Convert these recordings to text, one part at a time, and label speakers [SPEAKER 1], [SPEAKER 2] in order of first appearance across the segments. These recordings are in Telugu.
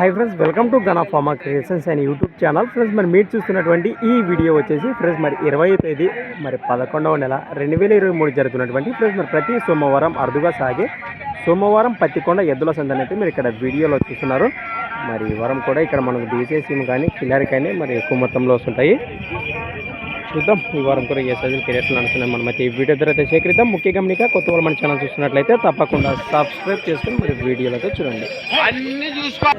[SPEAKER 1] Hi friends welcome to Gana pharma creations and YouTube channel friends మరి మీరు చూస్తున్నటువంటి ఈ వీడియో వచ్చేసి ఫ్రెండ్స్ మరి ఇరవై తేదీ మరి పదకొండవ నెల రెండు వేల ఇరవై మూడు జరుగుతున్నటువంటి ఫ్రెండ్స్ మరి ప్రతి సోమవారం అరుదుగా సాగే సోమవారం పత్తికొండ ఎద్దుల సందని అయితే మీరు ఇక్కడ వీడియోలో చూస్తున్నారు. మరి ఈ వారం కూడా ఇక్కడ మనకు డీసీ సిమ్ కానీ కిల్లర్ కానీ మరి ఎక్కువ మొత్తంలో వస్తుంటాయి. చూద్దాం ఈ వారం కూడా ఏ సైజులు కెరియర్లు నడుస్తున్నాయి మనం అయితే ఈ వీడియో ద్వారా అయితే సేకరిద్దాం. ముఖ్య గమనిక కొత్త వాళ్ళు మన ఛానల్ చూస్తున్నట్లయితే తప్పకుండా సబ్స్క్రైబ్ చేసుకుని మీరు వీడియోలతో చూడండి.
[SPEAKER 2] అన్ని చూసుకో.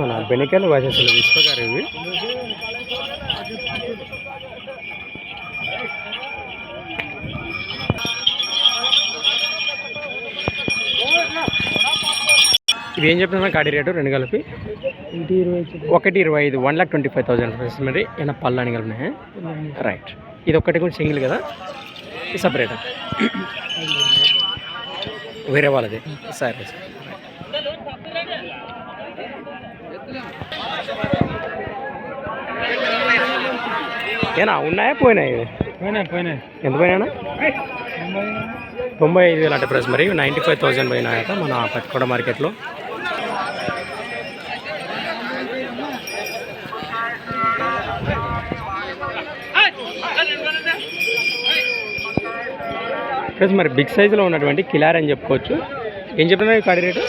[SPEAKER 1] మన బెనికాయలు వాసేసిన విశ్వగారు ఇవి ఇవి ఏం చెప్తున్నా? కాడి రేటు రెండు కలిపి. ఒకటి ఇరవై ఐదు one lakh twenty five thousand friends మరి ఏమైనా పళ్ళు అని కలిపినాయి? రైట్ ఇది ఒక్కటి కూడా సింగిల్ కదా? సపరేట్ వేరే వాళ్ళది. సరే సరే. ఏనా ఉన్నాయా పోయినాయి
[SPEAKER 2] పోయినాయి పోయినాయి.
[SPEAKER 1] ఎంత పోయినా తొంభై ఐదు. వేలు అంటే ప్రైస్ మరి. నైంటీ ఫైవ్ థౌసండ్ పోయినాయట మన పట్టుకోడ మార్కెట్లో ప్లస్ మరి బిగ్ సైజులో ఉన్నటువంటి కిలార్ అని చెప్పుకోవచ్చు. ఏం చెప్తున్నారు ఈ కాడి రేటు.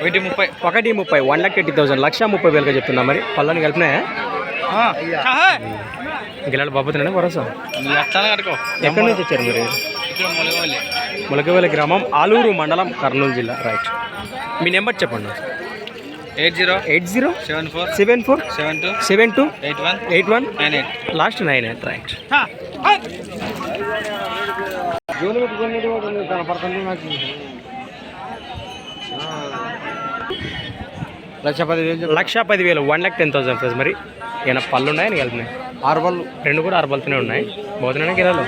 [SPEAKER 2] ఒకటి ముప్పై.
[SPEAKER 1] ఒకటి ముప్పై వన్ లాక్ ఎయిటీ థౌసండ్ లక్ష ముప్పై వేలుగా చెప్తున్నా మరి. పళ్ళని కలిపినాయా? గిలాడు
[SPEAKER 2] లక్షలు కట్టుకో.
[SPEAKER 1] ఎక్కడి నుంచి వచ్చారు మీరు?
[SPEAKER 2] ఇక్కడ మొలగవాలి
[SPEAKER 1] ములకవేలి గ్రామం ఆలూరు మండలం కర్నూలు జిల్లా. రైట్ మీ నెంబర్ చెప్పండి.
[SPEAKER 2] Eight zero
[SPEAKER 1] eight zero
[SPEAKER 2] seven four
[SPEAKER 1] seven four
[SPEAKER 2] seven two
[SPEAKER 1] seven two
[SPEAKER 2] eight one
[SPEAKER 1] eight one
[SPEAKER 2] nine eight
[SPEAKER 1] last nine eight right.
[SPEAKER 2] లక్ష పది వేలు
[SPEAKER 1] లక్ష పదివేలు one lakh ten thousand plus మరి. ఏమైనా పళ్ళు ఉన్నాయని వెళ్తున్నాయి
[SPEAKER 2] ఆరు పళ్ళు.
[SPEAKER 1] రెండు కూడా అరబలుతూనే ఉన్నాయి. పోతున్నాయి గిరాలు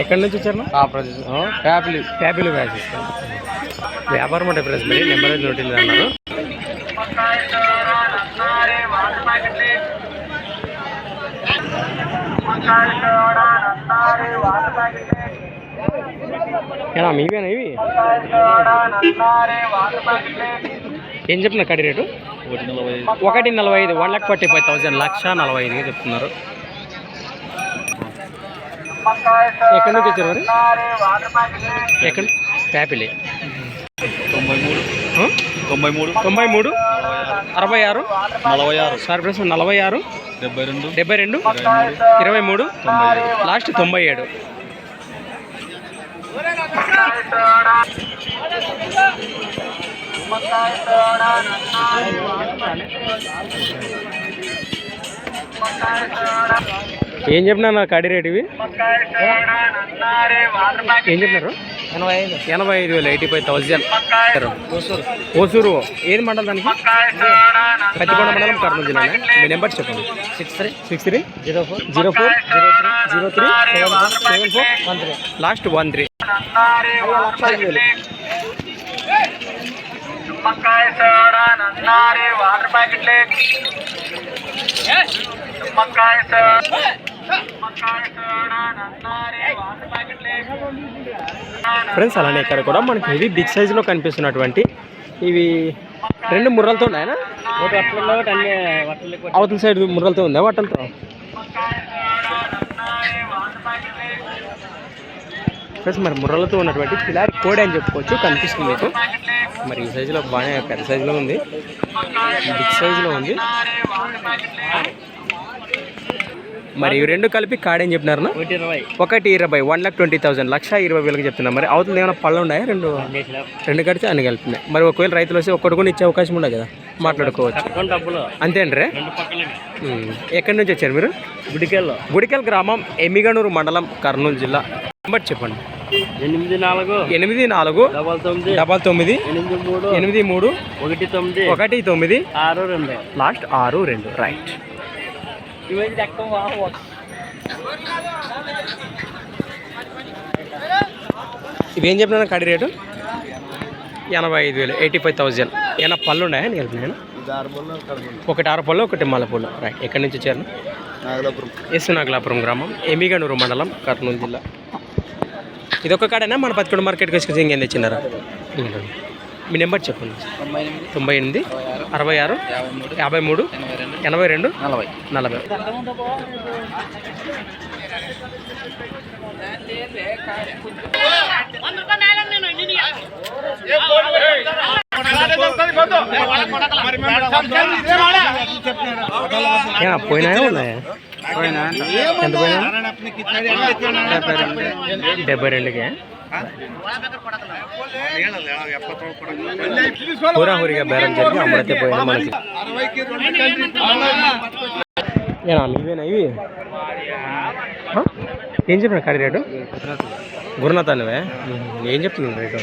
[SPEAKER 1] ఎక్కడి నుంచి వచ్చారు?
[SPEAKER 2] ఫ్యామిలీ
[SPEAKER 1] ట్యాబులు వ్యాస్ వ్యాపారం. అంటే ప్రెస్ మరి నెంబర్ అయితే నోటీలు అన్నారు. ఏనా మీవేనా ఇవి? ఏం చెప్తున్నా కడి రేటు?
[SPEAKER 2] ఒకటి నలభై
[SPEAKER 1] ఐదు one lakh forty five thousand లక్ష నలభై ఐదుగా చెప్తున్నారు. ఎక్కడి నుంచి వచ్చారు మరి? ఎక్కడ? ట్యాపిలే
[SPEAKER 2] తొంభై మూడు. తొంభై మూడు.
[SPEAKER 1] తొంభై మూడు? అరవై ఆరు?
[SPEAKER 2] నలభై ఆరు.
[SPEAKER 1] సార్ ప్లస్ నలభై ఆరు?
[SPEAKER 2] డెబ్బై రెండు.
[SPEAKER 1] డెబ్బై రెండు? ఇరవై మూడు. లాస్ట్ తొంభై ఏడు. ఏం చెప్పినా నా కడి రేట్ ఇవి? ఏం చెప్పినారు?
[SPEAKER 2] ఎనభై ఐదు
[SPEAKER 1] ఎనభై ఐదు వేలు ఎయిటీ ఫైవ్ థౌజండ్ ఓసూరు. ఏది మండలం దానికి? పత్తికొండ మండలం కర్నూలు జిల్లా మీ నెంబర్ చెప్పండి.
[SPEAKER 2] Six three.
[SPEAKER 1] Six three?
[SPEAKER 2] Zero four.
[SPEAKER 1] Zero four? Zero three?
[SPEAKER 2] Seven
[SPEAKER 1] seven four?
[SPEAKER 2] One three.
[SPEAKER 1] Last one three. Friends అలానే ఇక్కడ కూడా మనకి హెవీ బిగ్ సైజులో కనిపిస్తున్నటువంటి ఇవి రెండు ముర్రలతో
[SPEAKER 2] వట్టలు
[SPEAKER 1] అవతల సైడ్ ముర్రలతో ఉందా వాటంతో ఫ్రెండ్స్ మరి ముర్రలతో ఉన్నటువంటి కిలారి కోడి అని చెప్పుకోవచ్చు కనిపిస్తుంది మీకు. మరి ఈ సైజులో బాగానే పెద్ద సైజులో ఉంది. బిగ్ సైజులో ఉంది. మరి ఇవి రెండు కలిపి కాడని చెప్పినారు
[SPEAKER 2] ఒకటి ఇరవై.
[SPEAKER 1] ఒకటి ఇరవై వన్ లాక్ ట్వంటీ థౌసండ్ లక్ష ఇరవై వేలకు చెప్తున్నా మరి అవతల ఏమైనా పళ్ళు ఉన్నాయా? రెండు రెండు కడితే అన్ని కలిపినాయి మరి ఒకవేళ రైతులు వస్తే ఒక్కటి కూడా ఇచ్చే అవకాశం ఉండదు కదా? మాట్లాడుకోవచ్చు. అంతే అండి ఎక్కడి నుంచి వచ్చారు మీరు?
[SPEAKER 2] గుడికెళ్ళు.
[SPEAKER 1] గుడికల్ గ్రామం ఎమ్మిగనూరు మండలం కర్నూలు జిల్లా. నెంబర్ చెప్పండి.
[SPEAKER 2] ఎనిమిది నాలుగు.
[SPEAKER 1] ఎనిమిది నాలుగు.
[SPEAKER 2] డబల్ తొమ్మిది.
[SPEAKER 1] డబల్ తొమ్మిది.
[SPEAKER 2] ఎనిమిది మూడు.
[SPEAKER 1] ఎనిమిది మూడు.
[SPEAKER 2] ఒకటి తొమ్మిది.
[SPEAKER 1] ఒకటి తొమ్మిది.
[SPEAKER 2] ఆరు రెండు.
[SPEAKER 1] లాస్ట్ ఆరు రెండు. రైట్. ఇవేం చెప్పినా కడి రేటు? ఎనభై ఐదు వేలు ఎయిటీ ఫైవ్ థౌజండ్. ఏమైనా పళ్ళు ఉన్నాయా నేను కలిపినాను ఒకటి ఆరపల్లి ఒకటి మల్లపల్లి రైట్ ఎక్కడి నుంచి వచ్చారు?
[SPEAKER 2] నాగలాపురం.
[SPEAKER 1] ఎస్ నాగలాపురం గ్రామం ఎమిగనూరు మండలం కర్నూలు జిల్లా. ఇది ఒక కాడేనా? మన పత్తికొండ మార్కెట్కి వచ్చి ఇంకేం తెచ్చినారా. మీ నెంబర్ చెప్పండి.
[SPEAKER 2] తొంభై ఎనిమిది. అరవై ఆరు యాభై మూడు ఎనభై రెండు నలభై.
[SPEAKER 1] నలభై. పోయినాయా ఉన్నాయా? ఎంత పోయినా డెబ్బై రెండుకే? హూరాహూరిగా బేరం జరిగి అమ్మడైతే పోయింది మనకి ఏనా మీవేనా ఇవి ఏం చెప్పిన కడి రేటు? గురునాథ్ అనివే ఏం చెప్తున్నాను రేటు?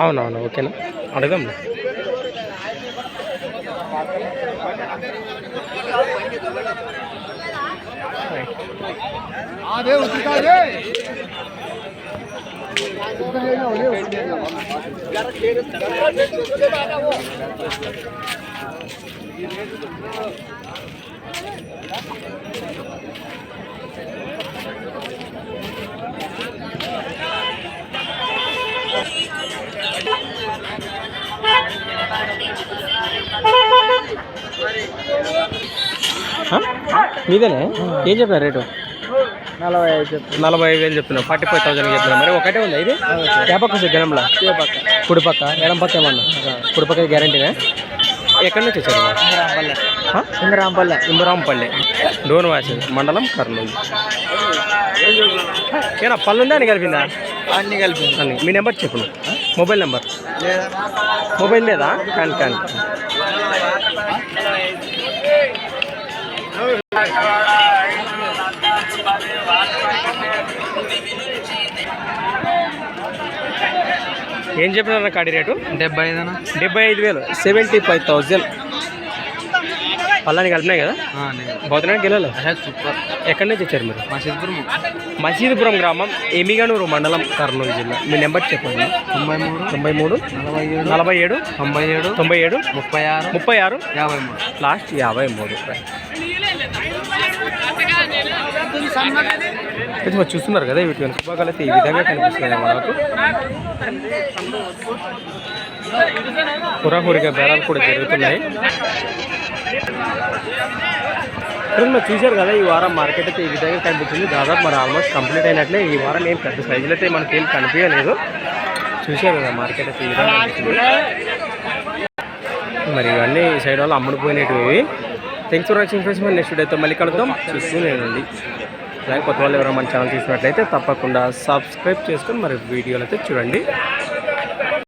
[SPEAKER 1] అవునవును ఓకేనా? అడగం. మీదేనే? ఏం చెప్పారు రేటు?
[SPEAKER 2] నలభై ఐదు
[SPEAKER 1] నలభై ఐదు వేలు చెప్తున్నావు. ఫార్టీ ఫైవ్ థౌసండ్ చెప్తున్నా మరి. ఒకటే ఉంది ఇది? ఏ పక్క సిగ్గనంలా
[SPEAKER 2] పక్క
[SPEAKER 1] కుడి పక్క ఎడం పక్క ఏమన్నా? కుడి పక్క గ్యారంటీనే? ఎక్కడి నుంచి వచ్చారు?
[SPEAKER 2] సింగరాంపల్లె
[SPEAKER 1] ఇంబరాంపల్లి డోన్ వాసి మండలం కర్నూలు. ఏనా పళ్ళు ఉందా అని కలిపిందా?
[SPEAKER 2] అన్ని కలిపి
[SPEAKER 1] అని మీ నెంబర్ చెప్పు. Mobile number. మొబైల్ లేదా? కానీ కానీ. ఏం చెప్పినారు కాడి రేటు?
[SPEAKER 2] డెబ్బై ఐదునా
[SPEAKER 1] డెబ్బై ఐదు వేలు. Seventy five thousand. పళ్ళని కలిపినాయి కదా? పోతున్నాడు గెలలు
[SPEAKER 2] సూపర్.
[SPEAKER 1] ఎక్కడి నుంచి వచ్చారు మీరు?
[SPEAKER 2] మా సిద్ధపురం
[SPEAKER 1] మసీదుపురం గ్రామం ఎమిగనూరు మండలం కర్నూలు జిల్లా. మీ నెంబర్ చెప్పండి.
[SPEAKER 2] తొంభై మూడు
[SPEAKER 1] తొంభై మూడు
[SPEAKER 2] నలభై ఏడు
[SPEAKER 1] నలభై ఏడు
[SPEAKER 2] తొంభై ఏడు
[SPEAKER 1] తొంభై ఏడు
[SPEAKER 2] ముప్పై ఆరు
[SPEAKER 1] ముప్పై ఆరు
[SPEAKER 2] యాభై మూడు.
[SPEAKER 1] లాస్ట్ యాభై మూడు. ఇది మరి చూస్తున్నారు కదా వీటి వెనుక భాగాలు అయితే ఈ విధంగా కనిపిస్తున్నాయి మనకు హురాహురిగా బేరాలు కూడా జరుగుతున్నాయి. ఇప్పుడు మీరు చూశారు కదా ఈ వారం మార్కెట్ అయితే ఈ విధంగా కనిపిస్తుంది దాదాపు మరి ఆల్మోస్ట్ కంప్లీట్ అయినట్లే. ఈ వారం ఏం పెద్ద సైజులు అయితే మనకి ఏం కనిపించలేదు. చూశారు కదా మార్కెట్ అయితే ఈ విధంగా మరి ఇవన్నీ ఈ సైడ్ వాళ్ళు అమ్ముడుపోయినవి థ్యాంక్స్ ఫర్ వాచింగ్ ఫ్రెండ్స్ మరి నెక్స్ట్ వీడియోతో మళ్ళీ కలుద్దాం. చూస్తూనేనండి అలాగే కొత్త వాళ్ళు ఎవరైనా మన ఛానల్ చూసినట్లయితే తప్పకుండా సబ్స్క్రైబ్ చేసుకొని మరి వీడియోలు అయితే చూడండి.